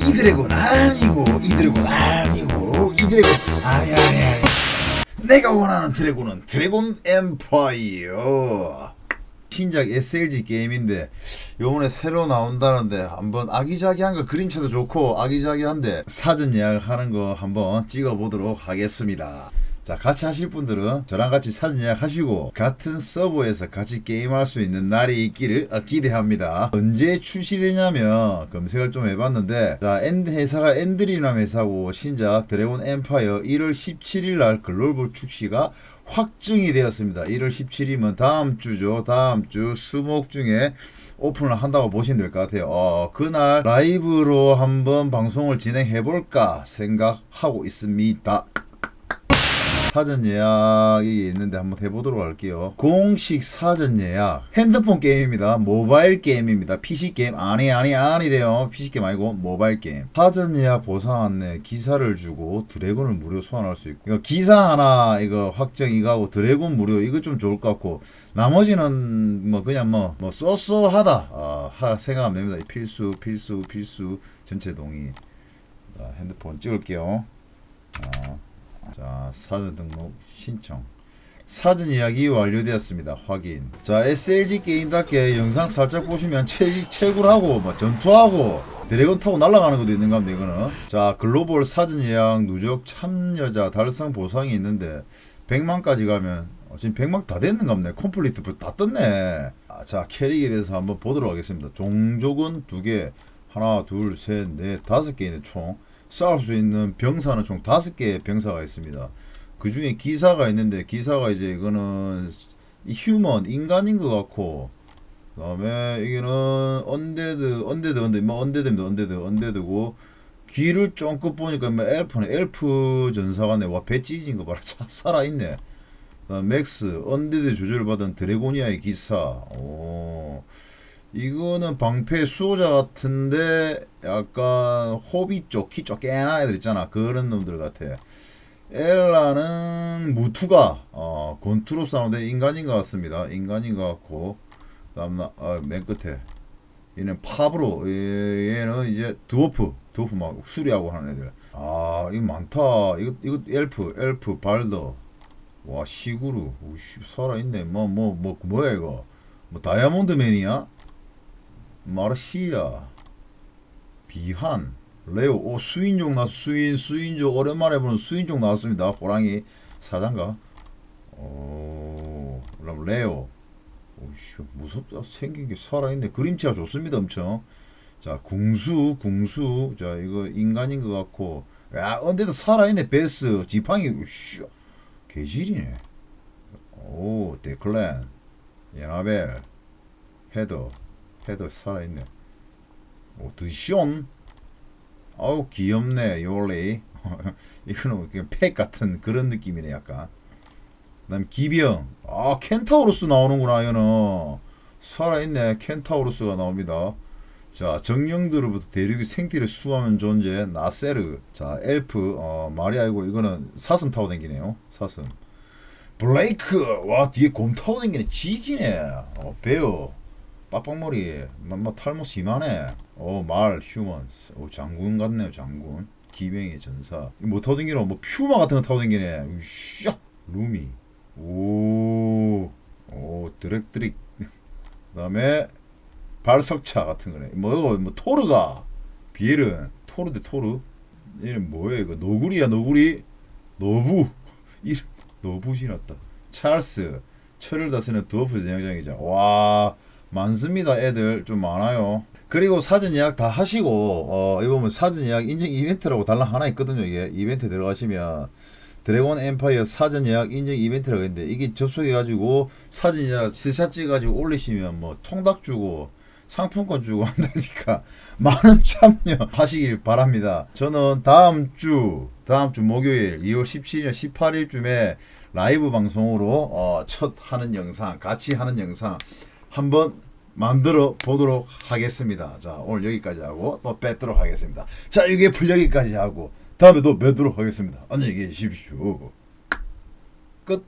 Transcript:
이 드래곤 아니고 이 드래곤 아니고 이 드래곤. 아야야 내가 원하는 드래곤은 드래곤 엠파이어. 신작 SLG 게임인데 요번에 새로 나온다는데 한번 아기자기한 거 그림체도 좋고 아기자기한데 사전 예약하는 거 한번 찍어보도록 하겠습니다 자 같이 하실 분들은 저랑 같이 사전 예약하시고 같은 서버에서 같이 게임할 수 있는 날이 있기를 기대합니다 언제 출시되냐면 검색을 좀 해봤는데 자 엔드 회사가 엔드리남 회사고 신작 드래곤 엠파이어 1월 17일 날 글로벌 출시가 확정이 되었습니다 1월 17일이면 다음 주죠 다음 주 수목 중에 오픈을 한다고 보시면 될 것 같아요. 어, 그날 라이브로 한번 방송을 진행해 볼까 생각하고 있습니다. 사전 예약이 있는데 한번 해보도록 할게요. 공식 사전 예약. 핸드폰 게임입니다. 모바일 게임입니다. PC 게임 아니 아니 아니 돼요. PC 게임 아니고 모바일 게임. 사전 예약 보상 안내 기사를 주고 드래곤을 무료 소환할 수 있고. 이거 기사 하나 이거 확정 이거 하고 드래곤 무료 이거 좀 좋을 것 같고 나머지는 뭐 그냥 뭐 뭐 쏘쏘하다 어, 하 생각하면 됩니다. 필수 필수 필수 전체 동의. 자, 핸드폰 찍을게요. 어. 자, 사전 등록 신청. 사전 예약이 완료되었습니다. 확인. 자, SLG 게임답게 영상 살짝 보시면 채, 채굴하고, 뭐, 전투하고, 드래곤 타고 날아가는 것도 있는 겁니다, 이거는. 자, 글로벌 사전 예약 누적 참여자 달성 보상이 있는데, 100만까지 가면, 어, 지금 100만 다 됐는 겁네. 컴플리트 다 떴네. 아, 자, 캐릭에 대해서 한번 보도록 하겠습니다. 종족은 두 개, 하나, 둘, 셋, 넷, 다섯 개인데 총. 싸울 수 있는 병사는 총 다섯 개의 병사가 있습니다. 그 중에 기사가 있는데 기사가 이제 이거는 이 휴먼 인간인 것 같고 그다음에 이게는 언데드 언데드 언데드 뭐 언데드입니다. 언데드 언데드고 귀를 쫑긋 보니까 뭐 엘프네. 엘프 전사관에 와 배 찢어진 거 봐라. 차 살아 있네. 그다음 맥스 언데드 조절을 받은 드래고니아의 기사. 오 이거는 방패 수호자 같은데 약간 호비 쪽, 키쪽 깨나 애들 있잖아. 그런 놈들 같아. 엘라는 무투가 어, 곤투로 싸우는데 인간인 것 같습니다. 인간인 것 같고 그다음 나, 어, 맨 끝에 얘는 팝으로 얘, 얘는 이제 드워프 드워프 막 수리하고 하는 애들. 아 이거 많다. 이거 이거 엘프 엘프 발더 와 시구루 오씨 살아있네. 뭐뭐 뭐 뭐야 이거 뭐 다이아몬드 맨이야? 마르시아, 비한, 레오, 오 수인족 나 수인 수인족 오랜만에 보는 수인족 나왔습니다. 호랑이 사장가. 오, 그럼 레오. 오씨 무섭다 생긴 게 살아있네. 그림체가 좋습니다, 엄청. 자 궁수 궁수 자 이거 인간인 것 같고 야 언데도 살아있네 베스 지팡이 우씨 개질이네. 오 데클랜 예나벨 헤더 헤더 살아있네. 오, 드숀. 아우, 귀엽네, 요리. 이거는 그냥 팩 같은 그런 느낌이네, 약간. 그 다음, 기병. 아, 켄타우로스 나오는구나, 이거는. 살아있네, 켄타우로스가 나옵니다. 자, 정령들로부터 대륙의 생태를 수호하는 존재, 나세르. 자, 엘프, 어, 아니고, 이거는 사슴 타고 댕기네요. 사슴. 블레이크. 와, 뒤에 곰 타고 댕기네. 지기네. 어, 베어. 빡빡머리, 뭐, 뭐 탈모 심하네. 어, 말, 휴먼스. 어, 장군 같네요, 장군. 기병의 전사. 뭐 타고 댕기노? 뭐 퓨마 같은 거 타고 댕기네. 으쌰! 루미. 오, 오, 드렉드릭. 그 다음에 발석차 같은 거네. 뭐, 이거, 뭐, 토르가. 비엘은. 토르 대 토르. 얘는 뭐야, 이거. 노구리야, 노구리. 노부. 이름, 노부 지났다. 찰스. 철을 다스리는 드워프 대장장이자. 와, 많습니다. 애들 좀 많아요. 그리고 사전 예약 다 하시고 어 이거 보면 사전 예약 인증 이벤트라고 달랑 하나 있거든요. 이게 이벤트 들어가시면 드래곤 엠파이어 사전 예약 인증 이벤트라고 있는데 이게 접속해 가지고 사전 예약 스샷 찍어 가지고 올리시면 뭐 통닭 주고 상품권 주고 한다니까 많은 참여 하시길 바랍니다. 저는 다음 주 다음 주 목요일 2월 17일 18일쯤에 라이브 방송으로 어, 첫 하는 영상 같이 하는 영상 한번 만들어 보도록 하겠습니다. 자, 오늘 여기까지 하고 또 뵙도록 하겠습니다. 자, 이게 풀 여기까지 하고 다음에 또 뵙도록 하겠습니다. 안녕히 계십시오. 끝.